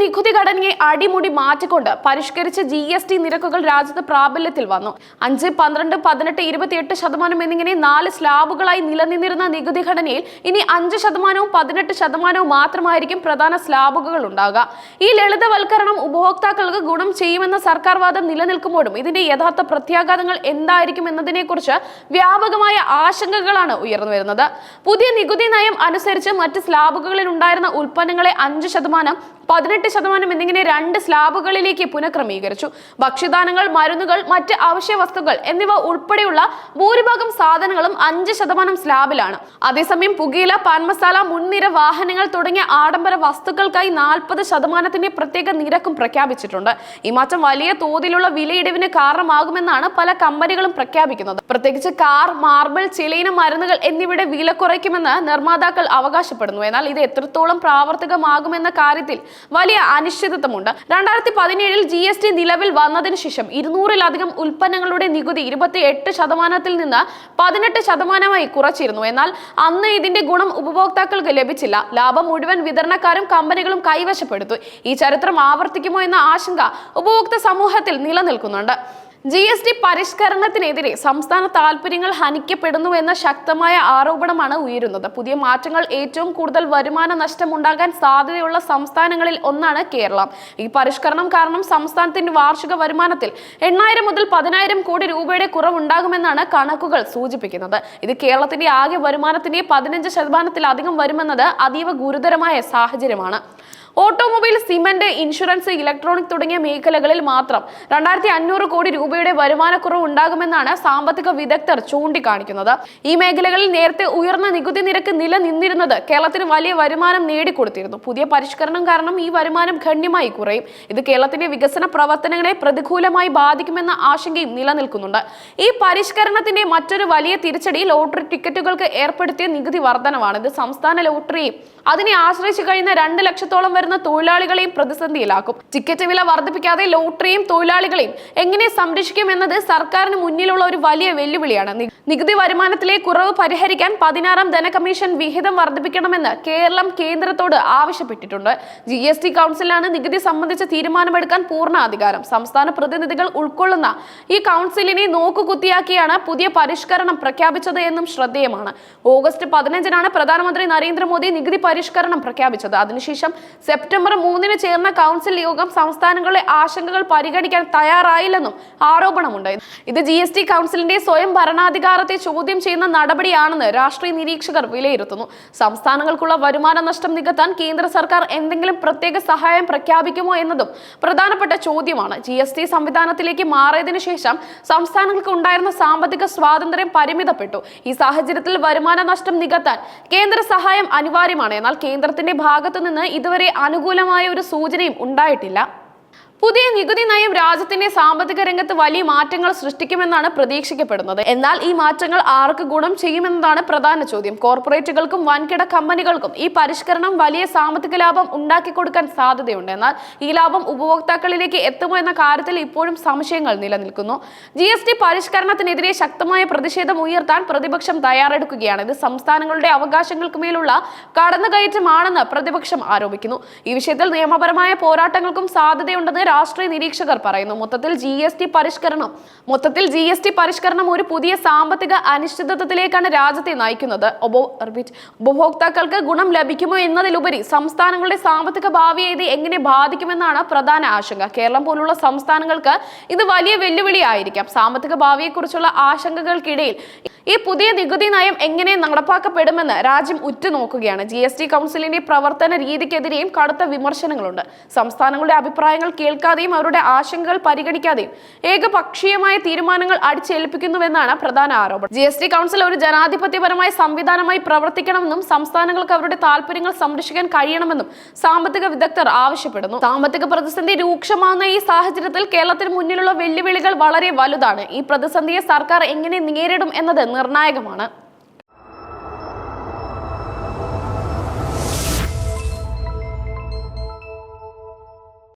നികുതി ഘടനയെ അടിമുടി മാറ്റിക്കൊണ്ട് പരിഷ്കരിച്ച ജി എസ് ടി നിരക്കുകൾ രാജ്യത്ത് പ്രാബല്യത്തിൽ വന്നു. അഞ്ച് പന്ത്രണ്ട് പതിനെട്ട് ഇരുപത്തിയെട്ട് ശതമാനം എന്നിങ്ങനെ നാല് സ്ലാബുകളായി നിലനിന്നിരുന്ന നികുതി ഘടനയിൽ ഇനി അഞ്ച് ശതമാനവും പതിനെട്ട് ശതമാനവും മാത്രമായിരിക്കും പ്രധാന സ്ലാബുകൾ ഉണ്ടാകുക ഈ ലളിതവൽക്കരണം ഉപഭോക്താക്കൾക്ക് ഗുണം ചെയ്യുമെന്ന സർക്കാർ വാദം നിലനിൽക്കുമ്പോഴും ഇതിന്റെ യഥാർത്ഥ പ്രത്യാഘാതങ്ങൾ എന്തായിരിക്കും എന്നതിനെക്കുറിച്ച് വ്യാപകമായ ആശങ്കകളാണ് ഉയർന്നു വരുന്നത്. പുതിയ നികുതി നയം അനുസരിച്ച് മറ്റ് സ്ലാബുകളിൽ ഉണ്ടായിരുന്ന ഉൽപ്പന്നങ്ങളെ അഞ്ച് ശതമാനം പതിനെട്ട് ശതമാനം എന്നിങ്ങനെ രണ്ട് സ്ലാബുകളിലേക്ക് പുനഃക്രമീകരിച്ചു. ഭക്ഷ്യധാനങ്ങൾ മരുന്നുകൾ മറ്റ് അവശ്യ വസ്തുക്കൾ എന്നിവ ഉൾപ്പെടെയുള്ള ഭൂരിഭാഗം സാധനങ്ങളും അഞ്ച് ശതമാനം സ്ലാബിലാണ്. അതേസമയം പുകയില പാൻമസാല മുൻനിര വാഹനങ്ങൾ തുടങ്ങിയ ആഡംബര വസ്തുക്കൾക്കായി നാൽപ്പത് ശതമാനത്തിന്റെ പ്രത്യേക നിരക്കും പ്രഖ്യാപിച്ചിട്ടുണ്ട്. ഈ മാറ്റം വലിയ തോതിലുള്ള വിലയിടിവിന് കാരണമാകുമെന്നാണ് പല കമ്പനികളും പ്രഖ്യാപിക്കുന്നത്. പ്രത്യേകിച്ച് കാർ മാർബിൾ ചിലയിന മരുന്നുകൾ എന്നിവയുടെ വില കുറയ്ക്കുമെന്ന് നിർമ്മാതാക്കൾ അവകാശപ്പെടുന്നു. എന്നാൽ ഇത് എത്രത്തോളം പ്രാവർത്തികമാകുമെന്ന കാര്യത്തിൽ വലിയ അനിശ്ചിതത്വമുണ്ട്. രണ്ടായിരത്തി പതിനേഴിൽ ജി എസ് ടി നിലവിൽ വന്നതിന് ശേഷം ഇരുന്നൂറിലധികം ഉൽപ്പന്നങ്ങളുടെ നികുതി ഇരുപത്തി എട്ട് ശതമാനത്തിൽ നിന്ന് പതിനെട്ട് ശതമാനമായി കുറച്ചിരുന്നു. എന്നാൽ അന്ന് ഇതിന്റെ ഗുണം ഉപഭോക്താക്കൾക്ക് ലഭിച്ചില്ല. ലാഭം മുഴുവൻ വിതരണക്കാരും കമ്പനികളും കൈവശപ്പെടുത്തു. ഈ ചരിത്രം ആവർത്തിക്കുമോ എന്ന ആശങ്ക ഉപഭോക്തൃ സമൂഹത്തിൽ നിലനിൽക്കുന്നുണ്ട്. ജി എസ് ടി പരിഷ്കരണത്തിനെതിരെ സംസ്ഥാന താൽപര്യങ്ങൾ ഹനിക്കപ്പെടുന്നു എന്ന ശക്തമായ ആരോപണമാണ് ഉയരുന്നത്. പുതിയ മാറ്റങ്ങൾ ഏറ്റവും കൂടുതൽ വരുമാന നഷ്ടമുണ്ടാകാൻ സാധ്യതയുള്ള സംസ്ഥാനങ്ങളിൽ ഒന്നാണ് കേരളം. ഈ പരിഷ്കരണം കാരണം സംസ്ഥാനത്തിന്റെ വാർഷിക വരുമാനത്തിൽ എണ്ണായിരം മുതൽ പതിനായിരം കോടി രൂപയുടെ കുറവുണ്ടാകുമെന്നാണ് കണക്കുകൾ സൂചിപ്പിക്കുന്നത്. ഇത് കേരളത്തിന്റെ ആകെ വരുമാനത്തിന്റെ പതിനഞ്ച് ശതമാനത്തിലധികം വരുമെന്നത് അതീവ ഗുരുതരമായ സാഹചര്യമാണ്. ഓട്ടോമൊബൈൽ സിമന്റ് ഇൻഷുറൻസ് ഇലക്ട്രോണിക് തുടങ്ങിയ മേഖലകളിൽ മാത്രം രണ്ടായിരത്തി അഞ്ഞൂറ് കോടി രൂപയുടെ വരുമാനക്കുറവ് ഉണ്ടാകുമെന്നാണ് സാമ്പത്തിക വിദഗ്ധർ ചൂണ്ടിക്കാണിക്കുന്നത്. ഈ മേഖലകളിൽ നേരത്തെ ഉയർന്ന നികുതി നിരക്ക് നിലനിന്നിരുന്നത് കേരളത്തിന് വലിയ വരുമാനം നേടിക്കൊടുത്തിരുന്നു. പുതിയ പരിഷ്കരണം കാരണം ഈ വരുമാനം ഗണ്യമായി കുറയും. ഇത് കേരളത്തിന്റെ വികസന പ്രവർത്തനങ്ങളെ പ്രതികൂലമായി ബാധിക്കുമെന്ന ആശങ്കയും നിലനിൽക്കുന്നുണ്ട്. ഈ പരിഷ്കരണത്തിന്റെ മറ്റൊരു വലിയ തിരിച്ചടി ലോട്ടറി ടിക്കറ്റുകൾക്ക് ഏർപ്പെടുത്തിയ നികുതി വർധനവാണ്. ഇത് സംസ്ഥാന ലോട്ടറിയും അതിനെ ആശ്രയിച്ചു കഴിഞ്ഞ രണ്ട് ലക്ഷത്തോളം വരുന്ന തൊഴിലാളികളെയും പ്രതിസന്ധിയിലാക്കും. ടിക്കറ്റ് വില വർദ്ധിപ്പിക്കാതെ ലോട്ടറിയും തൊഴിലാളികളെയും എങ്ങനെ സംരക്ഷിക്കും എന്നത് സർക്കാരിന് മുന്നിലുള്ള ഒരു വലിയ വെല്ലുവിളിയാണ്. നികുതി വരുമാനത്തിലെ കുറവ് പരിഹരിക്കാൻ പതിനാറാം ധനകമ്മീഷൻ വിഹിതം വർദ്ധിപ്പിക്കണമെന്ന് കേരളം കേന്ദ്രത്തോട് ആവശ്യപ്പെട്ടിട്ടുണ്ട്. ജി എസ് ടി കൗൺസിലാണ് നികുതി സംബന്ധിച്ച തീരുമാനമെടുക്കാൻ പൂർണ അധികാരം. സംസ്ഥാന പ്രതിനിധികൾ ഉൾക്കൊള്ളുന്ന ഈ കൗൺസിലിനെ നോക്കുകുത്തിയാക്കിയാണ് പുതിയ പരിഷ്കരണം പ്രഖ്യാപിച്ചത് എന്നും ശ്രദ്ധേയമാണ്. ഓഗസ്റ്റ് പതിനഞ്ചിനാണ് പ്രധാനമന്ത്രി നരേന്ദ്രമോദി നികുതി പരിഷ്കരണം പ്രഖ്യാപിച്ചത്. അതിനുശേഷം സെപ്റ്റംബർ മൂന്നിന് ചേർന്ന കൗൺസിൽ യോഗം സംസ്ഥാനങ്ങളുടെ ആശങ്കകൾ പരിഗണിക്കാൻ തയ്യാറായില്ലെന്നും ആരോപണമുണ്ട്. ഇത് ജി എസ് ടി കൗൺസിലിന്റെ സ്വയം ഭരണാധികാരത്തെ ചോദ്യം ചെയ്യുന്ന നടപടിയാണെന്ന് രാഷ്ട്രീയ നിരീക്ഷകർ വിലയിരുത്തുന്നു. സംസ്ഥാനങ്ങൾക്കുള്ള വരുമാന നഷ്ടം നികത്താൻ കേന്ദ്ര സർക്കാർ എന്തെങ്കിലും പ്രത്യേക സഹായം പ്രഖ്യാപിക്കുമോ എന്നതും പ്രധാനപ്പെട്ട ചോദ്യമാണ്. ജി എസ് ടി സംവിധാനത്തിലേക്ക് മാറിയതിനു ശേഷം സംസ്ഥാനങ്ങൾക്ക് ഉണ്ടായിരുന്ന സാമ്പത്തിക സ്വാതന്ത്ര്യം പരിമിതപ്പെട്ടു. ഈ സാഹചര്യത്തിൽ വരുമാന നഷ്ടം നികത്താൻ കേന്ദ്ര സഹായം അനിവാര്യമാണ്. എന്നാൽ കേന്ദ്രത്തിന്റെ ഭാഗത്തു നിന്ന് ഇതുവരെ അനുകൂലമായ ഒരു സൂചനയും ഉണ്ടായിട്ടില്ല. പുതിയ നികുതി നയം രാജ്യത്തിന്റെ സാമ്പത്തിക രംഗത്ത് വലിയ മാറ്റങ്ങൾ സൃഷ്ടിക്കുമെന്നാണ് പ്രതീക്ഷിക്കപ്പെടുന്നത്. എന്നാൽ ഈ മാറ്റങ്ങൾ ആർക്ക് ഗുണം ചെയ്യുമെന്നതാണ് പ്രധാന ചോദ്യം. കോർപ്പറേറ്റുകൾക്കും വൻകിട കമ്പനികൾക്കും ഈ പരിഷ്കരണം വലിയ സാമ്പത്തിക ലാഭം ഉണ്ടാക്കി കൊടുക്കാൻ സാധ്യതയുണ്ട്. എന്നാൽ ഈ ലാഭം ഉപഭോക്താക്കളിലേക്ക് എത്തുമോ എന്ന കാര്യത്തിൽ ഇപ്പോഴും സംശയങ്ങൾ നിലനിൽക്കുന്നു. ജി എസ് ടി പരിഷ്കരണത്തിനെതിരെ ശക്തമായ പ്രതിഷേധം ഉയർത്താൻ പ്രതിപക്ഷം തയ്യാറെടുക്കുകയാണ്. ഇത് സംസ്ഥാനങ്ങളുടെ അവകാശങ്ങൾക്ക് മേലുള്ള കടന്നുകയറ്റമാണെന്ന് പ്രതിപക്ഷം ആരോപിക്കുന്നു. ഈ വിഷയത്തിൽ നിയമപരമായ പോരാട്ടങ്ങൾക്കും സാധ്യതയുണ്ടെന്ന് രാഷ്ട്രീയ നിരീക്ഷകർ പറയുന്നു. മൊത്തത്തിൽ ജി എസ് ടി പരിഷ്കരണം മൊത്തത്തിൽ ജി എസ് ടി പരിഷ്കരണം ഒരു പുതിയ സാമ്പത്തിക അനിശ്ചിതത്വത്തിലേക്കാണ് രാജ്യത്തെ നയിക്കുന്നത്. ഉപഭോ- ഉപഭോക്താക്കൾക്ക് ഗുണം ലഭിക്കുമോ എന്നതിലുപരി സംസ്ഥാനങ്ങളുടെ സാമ്പത്തിക ഭാവിയെ ഇത് എങ്ങനെ ബാധിക്കുമെന്നാണ് പ്രധാന ആശങ്ക. കേരളം പോലുള്ള സംസ്ഥാനങ്ങൾക്ക് ഇത് വലിയ വെല്ലുവിളിയായിരിക്കാം. സാമ്പത്തിക ഭാവിയെക്കുറിച്ചുള്ള ആശങ്കകൾക്കിടയിൽ ഈ പുതിയ നികുതി നയം എങ്ങനെ നടപ്പാക്കപ്പെടുമെന്ന് രാജ്യം ഉറ്റുനോക്കുകയാണ്. ജി എസ് ടി കൗൺസിലിന്റെ പ്രവർത്തന രീതിക്കെതിരെയും കടുത്ത വിമർശനങ്ങളുണ്ട്. സംസ്ഥാനങ്ങളുടെ അഭിപ്രായങ്ങൾ കേൾക്കാതെയും അവരുടെ ആശങ്കകൾ പരിഗണിക്കാതെയും ഏകപക്ഷീയമായ തീരുമാനങ്ങൾ അടിച്ചേൽപ്പിക്കുന്നുവെന്നാണ് പ്രധാന ആരോപണം. ജി എസ് ടി കൗൺസിൽ ഒരു ജനാധിപത്യപരമായ സംവിധാനമായി പ്രവർത്തിക്കണമെന്നും സംസ്ഥാനങ്ങൾക്ക് അവരുടെ താല്പര്യങ്ങൾ സംരക്ഷിക്കാൻ കഴിയണമെന്നും സാമ്പത്തിക വിദഗ്ധർ ആവശ്യപ്പെടുന്നു. സാമ്പത്തിക പ്രതിസന്ധി രൂക്ഷമാകുന്ന ഈ സാഹചര്യത്തിൽ കേരളത്തിന് മുന്നിലുള്ള വെല്ലുവിളികൾ വളരെ വലുതാണ്. ഈ പ്രതിസന്ധിയെ സർക്കാർ എങ്ങനെ നേരിടും എന്നത് നിർണായകമാണ്.